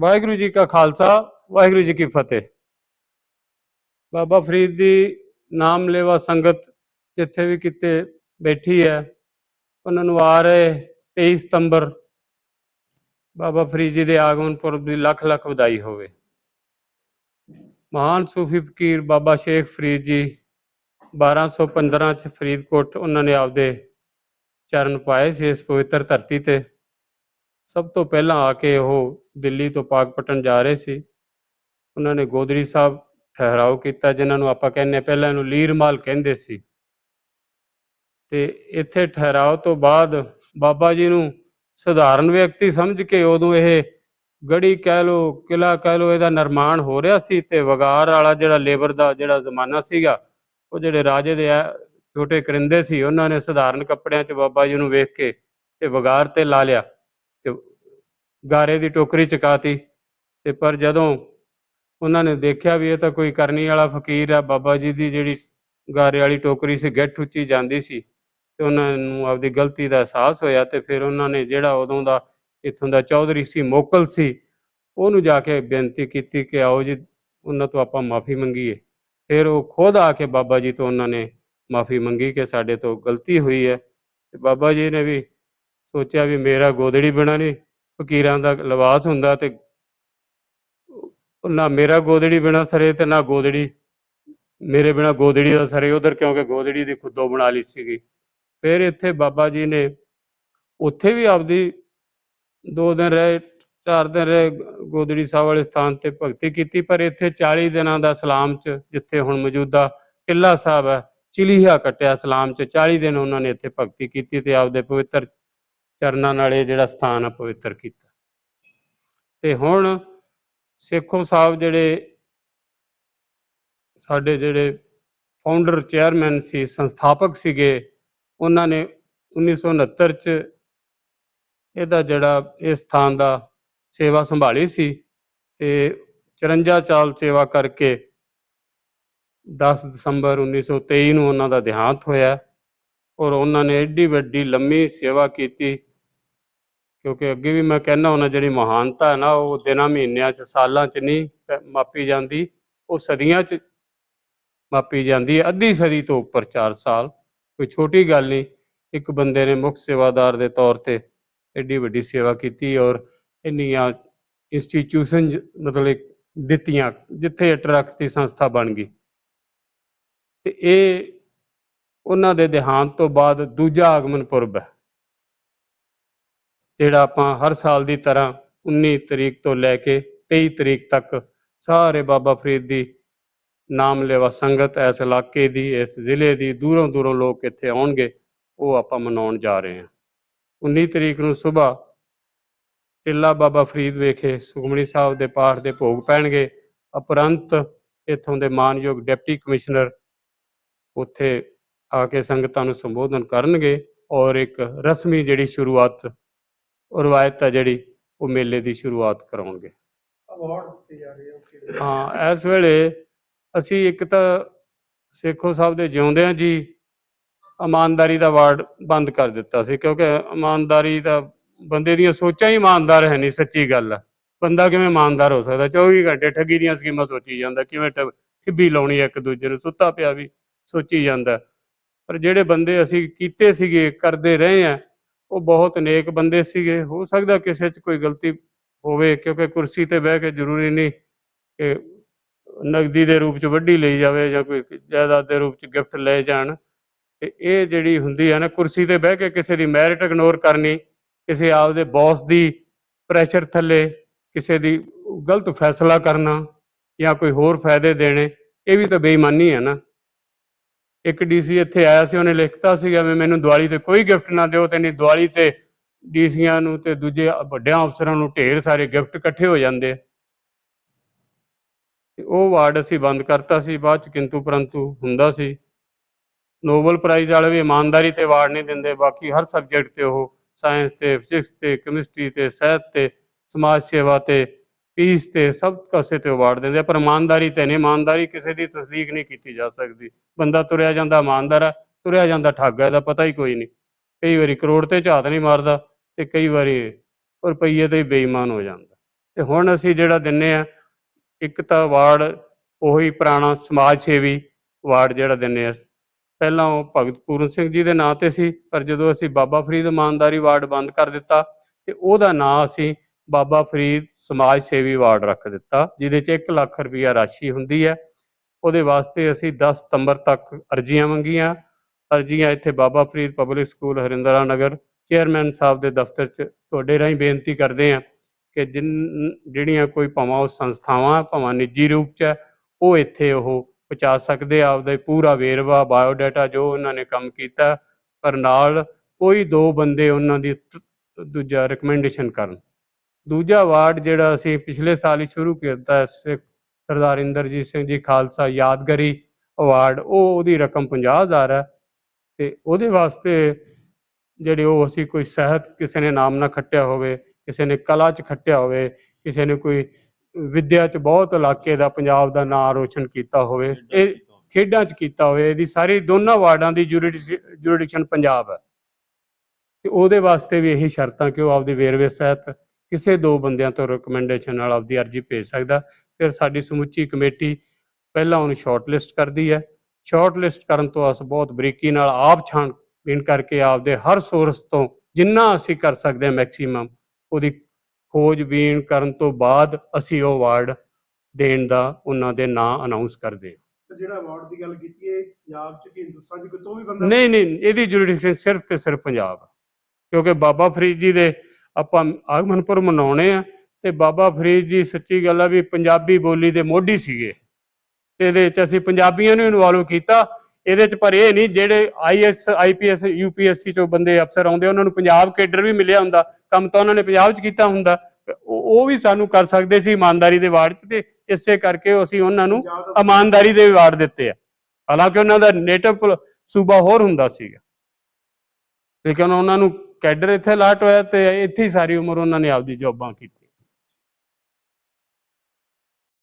ਵਾਹਿਗੁਰੂ ਜੀ ਕਾ ਖਾਲਸਾ, ਵਾਹਿਗੁਰੂ ਜੀ ਕੀ ਫਤਿਹ। ਬਾਬਾ ਫਰੀਦ ਦੀ ਨਾਮ ਲੇਵਾ ਸੰਗਤ ਜਿੱਥੇ ਵੀ ਕਿਤੇ ਬੈਠੀ ਹੈ, ਉਹਨਾਂ ਨੂੰ ਆ ਰਹੇ 23 ਸਤੰਬਰ, ਬਾਬਾ ਫਰੀਦ ਜੀ ਦੇ ਆਗਮਨ ਪੁਰਬ ਦੀ ਲੱਖ ਲੱਖ ਵਧਾਈ ਹੋਵੇ। ਮਹਾਨ ਸੂਫੀ ਫਕੀਰ ਬਾਬਾ ਸ਼ੇਖ ਫਰੀਦ ਜੀ 1215 ਚ ਫਰੀਦਕੋਟ ਉਹਨਾਂ ਨੇ ਆਪਦੇ ਚਰਨ ਪਾਏ ਸੀ ਇਸ ਪਵਿੱਤਰ ਧਰਤੀ ਤੇ। ਸਭ ਤੋਂ ਪਹਿਲਾਂ ਆ ਕੇ ਉਹ ਦਿੱਲੀ ਤੋਂ ਪਾਕਪਟਨ ਜਾ ਰਹੇ ਸੀ। ਉਹਨਾਂ ਨੇ ਗੋਦਰੀ ਸਾਹਿਬ ਠਹਿਰਾਓ ਕੀਤਾ ਜਿਨ੍ਹਾਂ ਨੂੰ ਆਪਾਂ ਕਹਿੰਦੇ ਹਾਂ, ਪਹਿਲਾਂ ਇਹਨੂੰ ਲੀਰਮਾਲ ਕਹਿੰਦੇ ਸੀ। ਤੇ ਇੱਥੇ ਠਹਿਰਾਓ ਤੋਂ ਬਾਅਦ ਬਾਬਾ ਜੀ ਨੂੰ ਸਧਾਰਨ ਵਿਅਕਤੀ ਸਮਝ ਕੇ ਉਦੋਂ ਇਹ ਗੜੀ ਕਹਿ ਲੋ ਕਿਲਾ ਕਹਿ ਲੋ ਇਹਦਾ ਨਿਰਮਾਣ ਹੋ ਰਿਹਾ ਸੀ ਤੇ ਵਗਾਰ ਵਾਲਾ ਜਿਹੜਾ ਲੇਬਰ ਦਾ ਜਿਹੜਾ ਜ਼ਮਾਨਾ ਸੀਗਾ ਉਹ ਜਿਹੜੇ ਰਾਜੇ ਦੇ ਛੋਟੇ ਕਰਿੰਦੇ ਸੀ ਉਹਨਾਂ ਨੇ ਸਧਾਰਨ ਕੱਪੜਿਆਂ 'ਚ ਬਾਬਾ ਜੀ ਨੂੰ ਵੇਖ ਕੇ ਤੇ ਵਗਾਰ ਤੇ ਲਾ ਲਿਆ। ਗਾਰੇ ਦੀ ਟੋਕਰੀ ਚਕਾਤੀ ਤੇ ਪਰ ਜਦੋਂ ਉਹਨਾਂ ਨੇ ਦੇਖਿਆ ਵੀ ਇਹ ਤਾਂ ਕੋਈ ਕਰਨੀ ਵਾਲਾ ਫਕੀਰ ਆ, ਬਾਬਾ ਜੀ ਦੀ ਜਿਹੜੀ ਗਾਰੇ ਵਾਲੀ ਟੋਕਰੀ ਸੀ, ਗਿੱਠ ਉੱਚੀ ਜਾਂਦੀ ਸੀ ਤੇ ਉਹਨਾਂ ਨੂੰ ਆਪਦੀ ਗਲਤੀ ਦਾ ਅਹਿਸਾਸ ਹੋਇਆ ਤੇ ਫਿਰ ਉਹਨਾਂ ਨੇ ਜਿਹੜਾ ਉਦੋਂ ਦਾ ਇੱਥੋਂ ਦਾ ਚੌਧਰੀ ਸੀ, ਮੋਕਲ ਸੀ, ਉਹਨੂੰ ਜਾ ਕੇ ਬੇਨਤੀ ਕੀਤੀ ਕਿ ਆਓ ਜੀ, ਉਹਨਾਂ ਤੋਂ ਆਪਾਂ ਮਾਫੀ ਮੰਗੀਏ। ਫਿਰ ਉਹ ਖੁਦ ਆ ਕੇ ਬਾਬਾ ਜੀ ਤੋਂ ਉਹਨਾਂ ਨੇ ਮਾਫੀ ਮੰਗੀ ਕਿ ਸਾਡੇ ਤੋਂ ਗਲਤੀ ਹੋਈ ਹੈ ਤੇ ਬਾਬਾ ਜੀ ਨੇ ਵੀ ਸੋਚਿਆ ਵੀ ਮੇਰਾ ਗੋਦੜੀ ਬਿਨਾ ਨਹੀਂ ਫਕੀਰਾਂ ਦਾ ਲਿਬਾਸ ਹੁੰਦਾ ਤੇ ਨਾ ਮੇਰਾ ਗੋਦੜੀ ਬਿਨਾ ਸਰੇ ਤੇ ਨਾ ਗੋਦੜੀ, ਮੇਰੇ ਬਿਨਾ ਗੋਦੜੀ ਦਾ ਸਰੇ। ਉਧਰ ਕਿਉਂਕਿ ਗੋਦੜੀ ਦੀ ਖੁੱਦੋ ਬਣਾ ਲਈ ਸੀਗੀ। ਫਿਰ ਇੱਥੇ ਬਾਬਾ ਜੀ ਨੇ ਉੱਥੇ ਵੀ ਆਪਦੀ ਦੋ ਦਿਨ ਰਹੇ, ਚਾਰ ਦਿਨ ਰਹੇ ਗੋਦੜੀ ਸਾਹਿਬ ਵਾਲੇ ਸਥਾਨ ਤੇ ਭਗਤੀ ਕੀਤੀ, ਪਰ ਇੱਥੇ 40 ਦਿਨਾਂ ਦਾ ਸਲਾਮ ਚ ਜਿੱਥੇ ਹੁਣ ਮੌਜੂਦਾ ਟਿੱਲਾ ਸਾਹਿਬ ਹੈ, ਚਿਲੀਹਾ ਕਟਿਆ ਸਲਾਮ ਚ। 40 ਦਿਨ ਉਹਨਾਂ ਨੇ ਇੱਥੇ ਭਗਤੀ ਕੀਤੀ ਤੇ ਆਪਦੇ ਪਵਿੱਤਰ ਚਰਨਾਂ ਨਾਲ ਇਹ ਜਿਹੜਾ ਸਥਾਨ ਆ ਪਵਿੱਤਰ ਕੀਤਾ। ਤੇ ਹੁਣ ਸੇਖੋਂ ਸਾਹਿਬ ਜਿਹੜੇ ਸਾਡੇ ਜਿਹੜੇ ਫਾਊਂਡਰ ਚੇਅਰਮੈਨ ਸੀ, ਸੰਸਥਾਪਕ ਸੀਗੇ, ਉਹਨਾਂ ਨੇ 1969 ਚ ਇਹਦਾ ਜਿਹੜਾ ਇਸ ਸਥਾਨ ਦਾ ਸੇਵਾ ਸੰਭਾਲੀ ਸੀ ਤੇ 54 ਸਾਲ ਸੇਵਾ ਕਰਕੇ 10 ਦਸੰਬਰ 1923 ਨੂੰ ਉਹਨਾਂ ਦਾ ਦੇਹਾਂਤ ਹੋਇਆ ਔਰ ਉਹਨਾਂ ਨੇ ਐਡੀ ਵੱਡੀ ਲੰਮੀ ਸੇਵਾ ਕੀਤੀ ਕਿਉਂਕਿ ਅੱਗੇ ਵੀ ਮੈਂ ਕਹਿੰਦਾ ਹੁੰਦਾ, ਜਿਹੜੀ ਮਹਾਨਤਾ ਹੈ ਨਾ, ਉਹ ਦਿਨਾਂ, ਮਹੀਨਿਆਂ 'ਚ, ਸਾਲਾਂ 'ਚ ਨਹੀਂ ਮਾਪੀ ਜਾਂਦੀ। ਉਹ ਸਦੀਆਂ 'ਚ ਮਾਪੀ ਜਾਂਦੀ ਹੈ। ਅੱਧੀ ਸਦੀ ਤੋਂ ਉੱਪਰ 4 ਸਾਲ, ਕੋਈ ਛੋਟੀ ਗੱਲ ਨਹੀਂ। ਇੱਕ ਬੰਦੇ ਨੇ ਮੁੱਖ ਸੇਵਾਦਾਰ ਦੇ ਤੌਰ ਤੇ ਐਡੀ ਵੱਡੀ ਸੇਵਾ ਕੀਤੀ ਔਰ ਇੰਨੀਆਂ ਇੰਸਟੀਚਿਊਸ਼ਨ ਮਤਲਬ ਦਿੱਤੀਆਂ, ਜਿੱਥੇ ਟਰੱਕਸ ਦੀ ਸੰਸਥਾ ਬਣ ਗਈ। ਤੇ ਇਹ ਉਹਨਾਂ ਦੇ ਦੇਹਾਂਤ ਤੋਂ ਬਾਅਦ ਦੂਜਾ ਆਗਮਨ ਪੁਰਬ ਹੈ। ਜਿਹੜਾ ਆਪਾਂ ਹਰ ਸਾਲ ਦੀ ਤਰ੍ਹਾਂ 19 ਤਰੀਕ ਤੋਂ ਲੈ ਕੇ 23 ਤਰੀਕ ਤੱਕ ਸਾਰੇ ਬਾਬਾ ਫਰੀਦ ਦੀ ਨਾਮ ਲੇਵਾ ਸੰਗਤ ਇਸ ਇਲਾਕੇ ਦੀ, ਇਸ ਜ਼ਿਲ੍ਹੇ ਦੀ, ਦੂਰੋਂ ਦੂਰੋਂ ਲੋਕ ਇੱਥੇ ਆਉਣਗੇ, ਉਹ ਆਪਾਂ ਮਨਾਉਣ ਜਾ ਰਹੇ ਹਾਂ। 19 ਤਰੀਕ ਨੂੰ ਸਵੇਰ ਟਿੱਲਾ ਬਾਬਾ ਫਰੀਦ ਵੇਖੇ ਸੁਖਮਣੀ ਸਾਹਿਬ ਦੇ ਪਾਠ ਦੇ ਭੋਗ ਪੈਣਗੇ। ਉਪਰੰਤ ਇੱਥੋਂ ਦੇ ਮਾਨਯੋਗ ਡਿਪਟੀ ਕਮਿਸ਼ਨਰ ਉੱਥੇ ਆ ਕੇ ਸੰਗਤਾਂ ਨੂੰ ਸੰਬੋਧਨ ਕਰਨਗੇ ਔਰ ਇੱਕ ਰਸਮੀ ਜਿਹੜੀ ਸ਼ੁਰੂਆਤ ਉਹ ਰਵਾਇਤ ਹੈ ਜਿਹੜੀ ਉਹ ਮੇਲੇ ਦੀ ਸ਼ੁਰੂਆਤ ਕਰਾਉਣਗੇ। ਅਵਾਰਡ ਦਿੱਤੇ ਜਾ ਰਹੇ ਆ okay। ਹਾਂ ਇਸ ਵੇਲੇ ਅਸੀਂ ਇੱਕ ਤਾਂ ਸੇਖੋ ਸਾਹਿਬ ਦੇ ਜਿਉਂਦਿਆਂ ਜੀ ਇਮਾਨਦਾਰੀ ਦਾ ਵਾਰਡ ਬੰਦ ਕਰ ਦਿੱਤਾ ਸੀ ਕਿਉਂਕਿ ਇਮਾਨਦਾਰੀ ਦਾ ਬੰਦੇ ਦੀਆਂ ਸੋਚਾਂ ਹੀ ਇਮਾਨਦਾਰ ਹੈ ਨਹੀਂ ਸੱਚੀ ਗੱਲ ਆ। ਬੰਦਾ ਕਿਵੇਂ ਇਮਾਨਦਾਰ ਹੋ ਸਕਦਾ? 24 ਘੰਟੇ ਠੱਗੀ ਦੀਆਂ ਸਕੀਮਾਂ ਸੋਚੀ ਜਾਂਦਾ ਕਿਵੇਂ ਠਿੱਬੀ ਲਾਉਣੀ ਇੱਕ ਦੂਜੇ ਨੂੰ ਸੁੱਤਾ ਪਿਆ ਵੀ ਸੋਚੀ ਜਾਂਦਾ। ਪਰ ਜਿਹੜੇ ਬੰਦੇ ਅਸੀਂ ਕੀਤੇ ਸੀਗੇ ਕਰਦੇ ਰਹੇ ਆ ਉਹ ਬਹੁਤ ਨੇਕ ਬੰਦੇ ਸੀਗੇ। ਹੋ ਸਕਦਾ ਕਿਸੇ 'ਚ ਕੋਈ ਗਲਤੀ ਹੋਵੇ, ਕਿਉਂਕਿ ਕੁਰਸੀ ਤੇ ਬਹਿ ਕੇ ਜ਼ਰੂਰੀ ਨਹੀਂ ਕਿ ਨਗਦੀ ਦੇ ਰੂਪ 'ਚ ਵੱਢੀ ਲਈ ਜਾਵੇ ਜਾਂ ਕੋਈ ਜਾਇਦਾਦ ਦੇ ਰੂਪ 'ਚ ਗਿਫਟ ਲਏ ਜਾਣ। ਤੇ ਇਹ ਜਿਹੜੀ ਹੁੰਦੀ ਹੈ ਨਾ, ਕੁਰਸੀ ਤੇ ਬਹਿ ਕੇ ਕਿਸੇ ਦੀ ਮੈਰਿਟ ਇਗਨੋਰ ਕਰਨੀ, ਕਿਸੇ ਆਪਦੇ ਬੌਸ ਦੀ ਪ੍ਰੈਸ਼ਰ ਥੱਲੇ, ਕਿਸੇ ਦੀ ਗਲਤ ਫੈਸਲਾ ਕਰਨਾ ਜਾਂ ਕੋਈ ਹੋਰ ਫਾਇਦੇ ਦੇਣੇ, ਇਹ ਵੀ ਤਾਂ ਬੇਈਮਾਨੀ ਹੈ ਨਾ। ਇੱਕ ਡੀਸੀ ਇੱਥੇ ਆਇਆ ਸੀ, ਉਹਨੇ ਲਿਖਤਾ ਸੀਗਾ ਵੀ ਮੈਨੂੰ ਦੀਵਾਲੀ ਤੇ ਕੋਈ ਗਿਫਟ ਨਾ ਦਿਓ ਤੇ ਨਹੀਂ, ਦੀਵਾਲੀ ਤੇ ਡੀਸੀਆਂ ਨੂੰ ਤੇ ਦੂਜੇ ਵੱਡਿਆਂ ਅਫਸਰਾਂ ਨੂੰ ਢੇਰ ਸਾਰੇ ਗਿਫਟ ਇਕੱਠੇ ਹੋ ਜਾਂਦੇ ਤੇ ਉਹ ਵਾਰਡ ਅਸੀਂ ਬੰਦ ਕਰਤਾ ਸੀ, ਬਾਅਦ ਚ ਕਿੰਤੂ ਪਰੰਤੂ ਹੁੰਦਾ ਸੀ। ਨੋਬਲ ਪ੍ਰਾਈਜ਼ ਵਾਲੇ ਵੀ ਇਮਾਨਦਾਰੀ ਤੇ ਵਾਰਡ ਨਹੀਂ ਦਿੰਦੇ, ਬਾਕੀ ਹਰ ਸਬਜੈਕਟ ਤੇ ਉਹ ਸਾਇੰਸ ਤੇ ਫਿਜ਼ਿਕਸ ਤੇ ਕੈਮਿਸਟਰੀ ਤੇ, ਸਾਹਿਤ ਤੇ, ਸਮਾਜ ਸੇਵਾ ਤੇ ਪੀਸ ਤੇ ਸਭ ਕਾਸੇ ਤੇ ਅਵਾਰਡ ਦਿੰਦੇ ਆ, ਪਰ ਇਮਾਨਦਾਰੀ ਤੇ ਨਹੀਂ ਇਮਾਨਦਾਰੀ ਕਿਸੇ ਦੀ ਤਸਦੀਕ ਨਹੀਂ ਕੀਤੀ ਜਾ ਸਕਦੀ। ਬੰਦਾ ਤੁਰਿਆ ਜਾਂਦਾ ਇਮਾਨਦਾਰ ਆ ਤੁਰਿਆ ਜਾਂਦਾ ਠੱਗ ਆ ਇਹਦਾ ਪਤਾ ਹੀ ਕੋਈ ਨਹੀਂ। ਕਈ ਵਾਰੀ ਕਰੋੜ ਤੇ ਝਾਤ ਨਹੀਂ ਮਾਰਦਾ ਤੇ ਕਈ ਵਾਰੀ ਰੁਪਈਏ ਤੇ ਬੇਈਮਾਨ ਹੋ ਜਾਂਦਾ। ਤੇ ਹੁਣ ਅਸੀਂ ਜਿਹੜਾ ਦਿੰਨੇ ਆ ਇੱਕ ਤਾਂ ਵਾਰਡ ਉਹੀ ਪੁਰਾਣਾ ਸਮਾਜ ਸੇਵੀ ਵਾਰਡ ਜਿਹੜਾ ਦਿੰਨੇ ਆ। ਪਹਿਲਾਂ ਉਹ ਭਗਤ ਪੂਰਨ ਸਿੰਘ ਜੀ ਦੇ ਨਾਂ ਤੇ ਸੀ ਪਰ ਜਦੋਂ ਅਸੀਂ ਬਾਬਾ ਫਰੀਦ ਇਮਾਨਦਾਰੀ ਵਾਰਡ ਬੰਦ ਕਰ ਦਿੱਤਾ ਤੇ ਉਹਦਾ ਨਾਂ ਅਸੀਂ ਬਾਬਾ ਫਰੀਦ ਸਮਾਜ ਸੇਵੀ ਵਾਰਡ ਰੱਖ ਦਿੱਤਾ ਜਿਹਦੇ 'ਚ 1 ਲੱਖ ਰੁਪਈਆ ਰਾਸ਼ੀ ਹੁੰਦੀ ਹੈ। ਉਹਦੇ ਵਾਸਤੇ ਅਸੀਂ 10 ਸਤੰਬਰ ਤੱਕ ਅਰਜ਼ੀਆਂ ਮੰਗੀਆਂ। ਅਰਜ਼ੀਆਂ ਇੱਥੇ Baba Farid public school Harindra Nagar chairman ਸਾਹਿਬ ਦੇ ਦਫ਼ਤਰ 'ਚ ਤੁਹਾਡੇ ਰਾਹੀਂ ਬੇਨਤੀ ਕਰਦੇ ਹਾਂ ਕਿ ਜਿਨ ਜਿਹੜੀਆਂ ਕੋਈ ਭਾਵਾਂ ਉਹ ਸੰਸਥਾਵਾਂ ਭਾਵਾਂ ਨਿੱਜੀ ਰੂਪ 'ਚ ਹੈ, ਉਹ ਇੱਥੇ ਉਹ ਪਹੁੰਚਾ ਸਕਦੇ ਆ। ਆਪਦਾ ਪੂਰਾ ਵੇਰਵਾ ਬਾਇਓਡਾਟਾ ਜੋ ਉਹਨਾਂ ਨੇ ਕੰਮ ਕੀਤਾ ਪਰ ਨਾਲ ਕੋਈ ਦੋ ਬੰਦੇ ਉਹਨਾਂ ਦੀ ਦੂਜਾ ਰეკਮੈਂਡੇਸ਼ਨ ਕਰਨ। ਦੂਜਾ ਵਾਰਡ ਜਿਹੜਾ ਅਸੀਂ ਪਿਛਲੇ ਸਾਲ ਹੀ ਸ਼ੁਰੂ ਕੀਤਾ ਹੈ, ਸਰਦਾਰ ਇੰਦਰਜੀਤ ਸਿੰਘ ਜੀ ਖਾਲਸਾ ਯਾਦਗਾਰੀ ਅਵਾਰਡ ਉਹ ਉਹਦੀ ਰਕਮ 50000 ਹੈ ਤੇ ਉਹਦੇ ਵਾਸਤੇ ਜਿਹੜੇ ਉਹ ਅਸੀਂ ਕੋਈ ਸਾਹਿਤ ਕਿਸੇ ਨੇ ਨਾਮ ਨਾ ਖੱਟਿਆ ਹੋਵੇ ਕਿਸੇ ਨੇ ਕਲਾ 'ਚ ਖੱਟਿਆ ਹੋਵੇ ਕਿਸੇ ਨੇ ਕੋਈ ਵਿਦਿਆ 'ਚ ਬਹੁਤ ਇਲਾਕੇ ਦਾ ਪੰਜਾਬ ਦਾ ਨਾਮ ਰੋਸ਼ਨ ਕੀਤਾ ਹੋਵੇ ਇਹ ਖੇਡਾਂ 'ਚ ਕੀਤਾ ਹੋਵੇ ਇਹਦੀ ਸਾਰੀ ਦੋਨਾਂ ਵਾਰਡਾਂ ਦੀ ਜੁਰਿਡਿਕਸ਼ਨ ਪੰਜਾਬ ਹੈ। ਤੇ ਉਹਦੇ ਵਾਸਤੇ ਵੀ ਇਹੀ ਸ਼ਰਤਾਂ ਕਿ ਉਹ ਆਪਦੀ ਵੇਰਵੇ ਸਹਿਤ ਕਿਸੇ ਦੋ ਬੰਦਿਆਂ ਤੋਂ ਰეკਮੈਂਡੇਸ਼ਨ ਨਾਲ ਆਪਦੀ ਅਰਜ਼ੀ ਭੇਜ ਸਕਦਾ। ਫਿਰ ਸਾਡੀ ਸਮੁੱਚੀ ਕਮੇਟੀ ਪਹਿਲਾਂ ਉਹਨੂੰ ਸ਼ਾਰਟ ਲਿਸਟ ਕਰਦੀ ਹੈ। ਸ਼ਾਰਟ ਲਿਸਟ ਕਰਨ ਤੋਂ ਅਸ ਬਹੁਤ ਬਰੀਕੀ ਨਾਲ ਆਪ ਛਾਣਬੀਣ ਕਰਕੇ ਆਪਦੇ ਹਰ ਸੋਰਸ ਤੋਂ ਜਿੰਨਾ ਅਸੀਂ ਕਰ ਸਕਦੇ ਹਾਂ ਮੈਕਸਿਮਮ ਉਹਦੀ ਖੋਜਬੀਨ ਕਰਨ ਤੋਂ ਬਾਅਦ ਅਸੀਂ ਉਹ ਅਵਾਰਡ ਦੇਣ ਦਾ ਉਹਨਾਂ ਦੇ ਨਾਂ ਅਨਾਉਂਸ ਕਰਦੇ ਹਾਂ। ਜਿਹੜਾ ਅਵਾਰਡ ਦੀ ਗੱਲ ਕੀਤੀ ਹੈ ਪੰਜਾਬ ਚ ਕਿ ਹਿੰਦੁਸਤਾਨ ਚ ਕਿਤੋਂ ਵੀ ਬੰਦਾ ਨਹੀਂ ਨਹੀਂ ਇਹਦੀ ਜੁਰਿਡਿਕਸ਼ਨ ਸਿਰਫ ਤੇ ਸਿਰਫ ਪੰਜਾਬ ਕਿਉਂਕਿ ਬਾਬਾ ਫਰੀਦ ਜੀ ਦੇ ਆਪਾਂ ਆਗਮਨਪੁਰ ਮਨਾਉਣੇ ਆ ਤੇ ਬਾਬਾ ਫਰੀਦ ਜੀ ਸੱਚੀ ਗੱਲ ਆ ਵੀ ਪੰਜਾਬੀ ਬੋਲੀ ਦੇ ਮੋਢੀ ਸੀਗੇ। ਤੇ ਇਹਦੇ ਵਿੱਚ ਅਸੀਂ ਪੰਜਾਬੀਆਂ ਨੂੰ ਇਨਵੋਲਵ ਕੀਤਾ। ਇਹਦੇ ਚ ਪਰ ਇਹ ਨਹੀਂ ਜਿਹੜੇ ਆਈਐਸ ਆਈਪੀਐਸ ਯੂਪੀਐਸਸੀ ਚੋਂ ਬੰਦੇ ਅਫਸਰ ਆਉਂਦੇ, ਉਹਨਾਂ ਨੂੰ ਪੰਜਾਬ ਕੇਡਰ ਵੀ ਮਿਲਿਆ ਹੁੰਦਾ। ਕੰਮ ਤਾਂ ਉਹਨਾਂ ਨੇ ਪੰਜਾਬ 'ਚ ਕੀਤਾ ਹੁੰਦਾ। ਉਹ ਵੀ ਸਾਨੂੰ ਕਰ ਸਕਦੇ ਸੀ ਇਮਾਨਦਾਰੀ ਦੇ ਵਾਰਡ 'ਚ ਤੇ ਇਸੇ ਕਰਕੇ ਅਸੀਂ ਉਹਨਾਂ ਨੂੰ ਇਮਾਨਦਾਰੀ ਦੇ ਵਾਰਡ ਦਿੱਤੇ ਆ। ਹਾਲਾਂਕਿ ਉਹਨਾਂ ਦਾ ਨੇਟਿਵ ਸੂਬਾ ਹੋਰ ਹੁੰਦਾ ਸੀਗਾ। ਲੇਕਿਨ ਉਹਨਾਂ ਨੂੰ ਕੈਡਰ ਇੱਥੇ ਲਾਟ ਹੋਇਆ ਤੇ ਇੱਥੇ ਹੀ ਸਾਰੀ ਉਮਰ ਉਹਨਾਂ ਨੇ ਆਪਦੀ ਜੌਬਾਂ ਕੀਤੀ